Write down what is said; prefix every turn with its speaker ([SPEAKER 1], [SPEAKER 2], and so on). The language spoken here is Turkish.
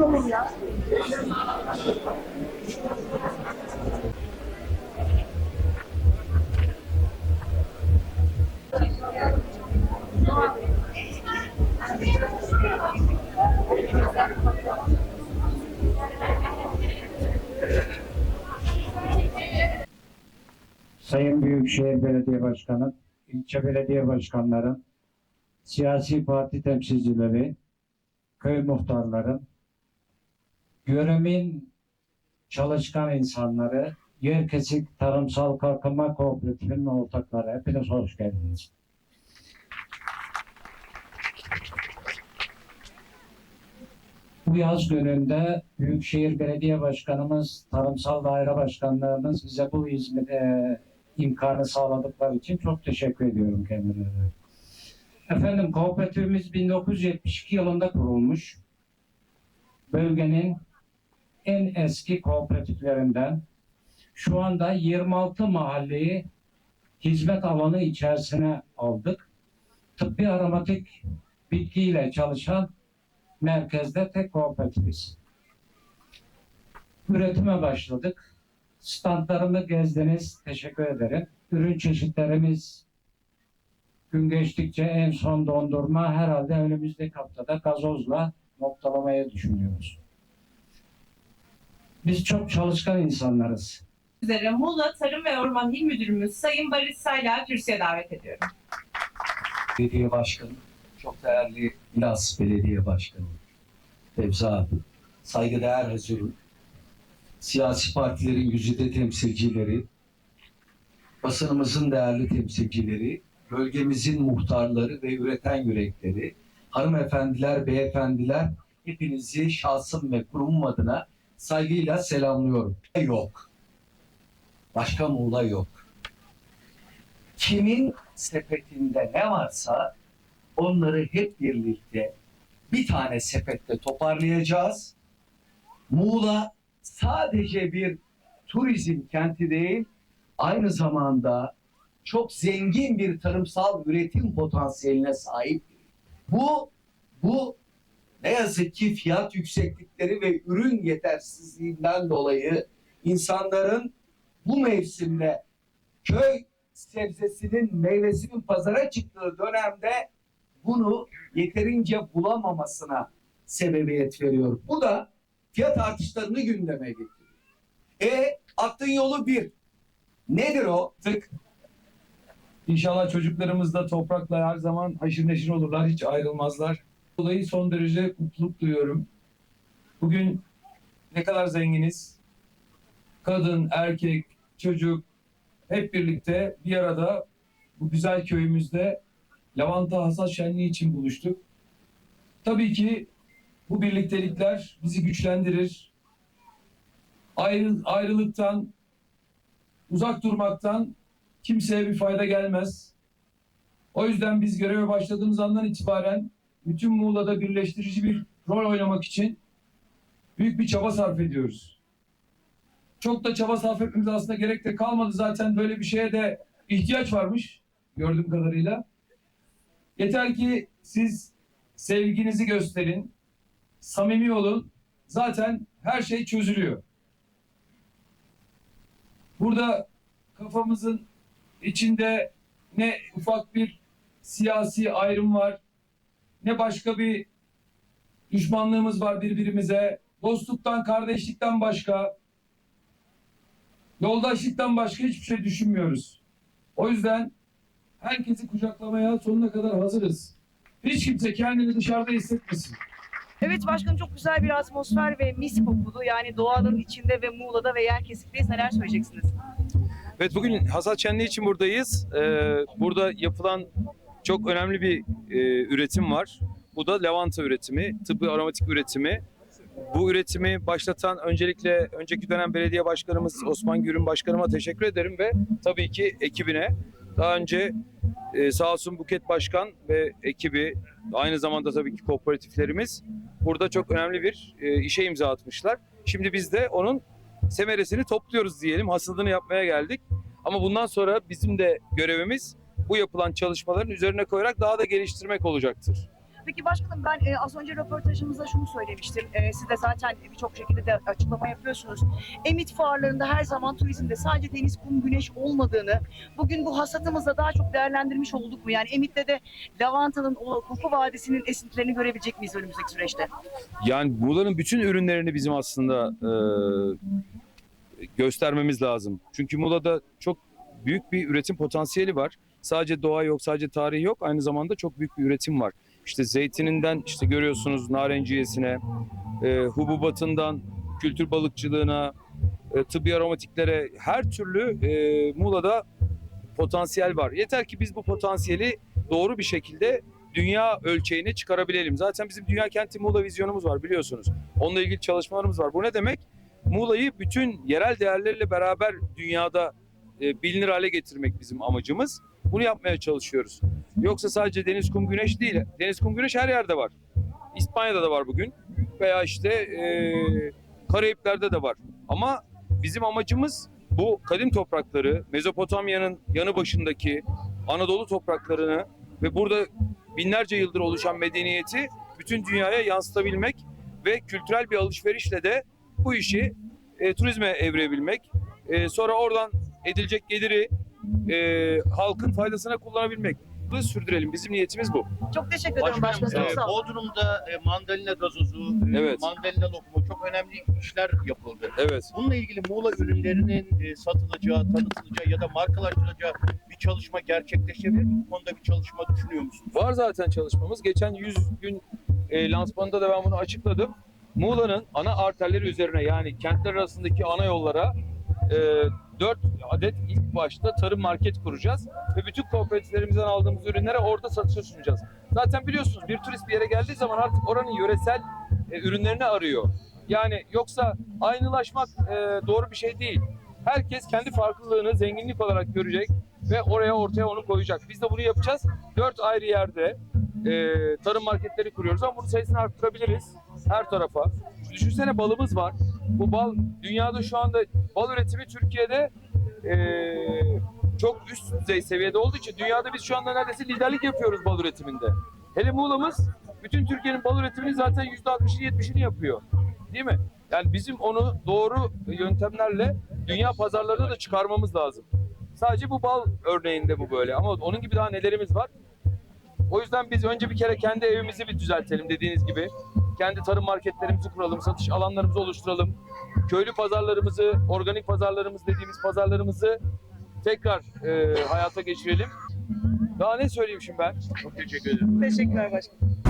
[SPEAKER 1] oğlum ya.
[SPEAKER 2] Sayın Büyükşehir Belediye Başkanı, ilçe belediye başkanları, siyasi parti temsilcileri, köy muhtarları, göremin çalışkan insanları, Yerkesik Tarımsal Kalkınma Kooperatifinin ortakları, hepiniz hoş geldiniz. Bu yaz gününde Büyükşehir Belediye Başkanımız, Tarımsal Daire Başkanlarımız bize bu hizmet e, imkanı sağladıkları için çok teşekkür ediyorum kendilerine. Efendim kooperatifimiz 1972 yılında kurulmuş. Bölgenin en eski kooperatiflerinden şu anda 26 mahalleyi hizmet alanı içerisine aldık. Tıbbi aromatik bitkiyle çalışan merkezde tek kooperatifiz. Üretime başladık. Standlarımı gezdiniz. Teşekkür ederim. Ürün çeşitlerimiz gün geçtikçe en son dondurma herhalde önümüzdeki haftada gazozla noktalamaya düşünüyoruz. Biz çok çalışkan insanlarız.
[SPEAKER 3] üzere Muğla Tarım ve Orman İl Müdürümüz Sayın Barış Sayla kürsüye davet ediyorum.
[SPEAKER 4] Belediye Başkanı, çok değerli İlas Belediye Başkanı, Fevzi abi, saygıdeğer Hazırın, siyasi partilerin güzide temsilcileri, basınımızın değerli temsilcileri, bölgemizin muhtarları ve üreten yürekleri, hanımefendiler, beyefendiler, hepinizi şahsım ve kurumum adına saygıyla selamlıyorum. Yok. Başka Muğla yok. Kimin sepetinde ne varsa onları hep birlikte bir tane sepette toparlayacağız. Muğla sadece bir turizm kenti değil, aynı zamanda çok zengin bir tarımsal üretim potansiyeline sahip. Bu bu ne yazık ki fiyat yükseklikleri ve ürün yetersizliğinden dolayı insanların bu mevsimde köy sebzesinin meyvesinin pazara çıktığı dönemde bunu yeterince bulamamasına sebebiyet veriyor. Bu da fiyat artışlarını gündeme getiriyor. E aklın yolu bir. Nedir o?
[SPEAKER 5] Tık. İnşallah çocuklarımız da toprakla her zaman haşır neşir olurlar, hiç ayrılmazlar. Dolayı son derece mutluluk duyuyorum. Bugün ne kadar zenginiz. Kadın, erkek, çocuk hep birlikte bir arada bu güzel köyümüzde lavanta hasat şenliği için buluştuk. Tabii ki bu birliktelikler bizi güçlendirir. Ayrı, ayrılıktan, uzak durmaktan kimseye bir fayda gelmez. O yüzden biz göreve başladığımız andan itibaren bütün Muğla'da birleştirici bir rol oynamak için büyük bir çaba sarf ediyoruz. Çok da çaba sarf etmemiz aslında gerek de kalmadı zaten böyle bir şeye de ihtiyaç varmış gördüğüm kadarıyla. Yeter ki siz sevginizi gösterin, samimi olun. Zaten her şey çözülüyor. Burada kafamızın içinde ne ufak bir siyasi ayrım var, ne başka bir düşmanlığımız var birbirimize. Dostluktan, kardeşlikten başka, yoldaşlıktan başka hiçbir şey düşünmüyoruz. O yüzden herkesi kucaklamaya sonuna kadar hazırız. Hiç kimse kendini dışarıda hissetmesin.
[SPEAKER 6] Evet başkanım çok güzel bir atmosfer ve mis kokulu yani doğanın içinde ve Muğla'da ve yer kesikteyiz. Neler söyleyeceksiniz?
[SPEAKER 7] Evet bugün hasat şenliği için buradayız. Ee, burada yapılan çok önemli bir e, üretim var. Bu da lavanta üretimi, tıbbi aromatik üretimi. Bu üretimi başlatan öncelikle önceki dönem belediye başkanımız Osman Gürün başkanıma teşekkür ederim ve tabii ki ekibine. Daha önce e, sağ olsun Buket Başkan ve ekibi aynı zamanda tabii ki kooperatiflerimiz burada çok önemli bir e, işe imza atmışlar. Şimdi biz de onun semeresini topluyoruz diyelim. Hasıldığını yapmaya geldik. Ama bundan sonra bizim de görevimiz bu yapılan çalışmaların üzerine koyarak daha da geliştirmek olacaktır.
[SPEAKER 6] Peki başkanım ben e, az önce röportajımızda şunu söylemiştim. E, siz de zaten birçok şekilde de açıklama yapıyorsunuz. Emit fuarlarında her zaman turizmde sadece deniz, kum, güneş olmadığını bugün bu hasatımızda daha çok değerlendirmiş olduk mu? Yani Emit'te de lavantanın o koku vadisinin esintilerini görebilecek miyiz önümüzdeki süreçte?
[SPEAKER 7] Yani Muğla'nın bütün ürünlerini bizim aslında e, göstermemiz lazım. Çünkü Muğla'da çok büyük bir üretim potansiyeli var. Sadece doğa yok, sadece tarih yok. Aynı zamanda çok büyük bir üretim var. İşte zeytininden işte görüyorsunuz narenciyesine, e, hububatından kültür balıkçılığına, e, tıbbi aromatiklere her türlü e, Muğla'da potansiyel var. Yeter ki biz bu potansiyeli doğru bir şekilde dünya ölçeğine çıkarabilelim. Zaten bizim Dünya Kenti Muğla vizyonumuz var biliyorsunuz. Onunla ilgili çalışmalarımız var. Bu ne demek? Muğla'yı bütün yerel değerleriyle beraber dünyada e, bilinir hale getirmek bizim amacımız. Bunu yapmaya çalışıyoruz. Yoksa sadece deniz, kum, güneş değil. Deniz, kum, güneş her yerde var. İspanya'da da var bugün. Veya işte e, Karayipler'de de var. Ama bizim amacımız bu kadim toprakları, Mezopotamya'nın yanı başındaki Anadolu topraklarını ve burada binlerce yıldır oluşan medeniyeti bütün dünyaya yansıtabilmek ve kültürel bir alışverişle de bu işi e, turizme evrebilmek. E, sonra oradan edilecek geliri e, halkın faydasına kullanabilmek. Bunu sürdürelim. Bizim niyetimiz bu.
[SPEAKER 6] Çok teşekkür ederim
[SPEAKER 1] Başkanım.
[SPEAKER 6] Çok sağ olun.
[SPEAKER 1] Bodrum'da e, mandalina gazozu, e,
[SPEAKER 7] Evet.
[SPEAKER 1] mandalina lokumu çok önemli işler yapıldı.
[SPEAKER 7] Evet.
[SPEAKER 1] Bununla ilgili Muğla ürünlerinin e, satılacağı, tanıtılacağı ya da markalaştırılacağı bir çalışma gerçekleşebilir mi? Bu konuda bir çalışma düşünüyor musunuz?
[SPEAKER 7] Var zaten çalışmamız. Geçen 100 gün e, lansmanında da ben bunu açıkladım. Muğla'nın ana arterleri üzerine yani kentler arasındaki ana yollara e, 4 adet ilk başta tarım market kuracağız. Ve bütün kooperatiflerimizden aldığımız ürünlere orada satışa sunacağız. Zaten biliyorsunuz bir turist bir yere geldiği zaman artık oranın yöresel e, ürünlerini arıyor. Yani yoksa aynılaşmak e, doğru bir şey değil. Herkes kendi farklılığını zenginlik olarak görecek ve oraya ortaya onu koyacak. Biz de bunu yapacağız. Dört ayrı yerde e, tarım marketleri kuruyoruz ama bunun sayısını arttırabiliriz her tarafa. Düşünsene balımız var. Bu bal dünyada şu anda bal üretimi Türkiye'de e, çok üst düzey seviyede olduğu için dünyada biz şu anda neredeyse liderlik yapıyoruz bal üretiminde. Hele Muğla'mız bütün Türkiye'nin bal üretimini zaten %60'ını 70'ini yapıyor. Değil mi? Yani bizim onu doğru yöntemlerle dünya pazarlarına da çıkarmamız lazım. Sadece bu bal örneğinde bu böyle ama onun gibi daha nelerimiz var. O yüzden biz önce bir kere kendi evimizi bir düzeltelim dediğiniz gibi. Kendi tarım marketlerimizi kuralım, satış alanlarımızı oluşturalım. Köylü pazarlarımızı, organik pazarlarımız dediğimiz pazarlarımızı tekrar e, hayata geçirelim. Daha ne söyleyeyim şimdi ben?
[SPEAKER 1] Çok teşekkür ederim.
[SPEAKER 6] Teşekkürler başkanım.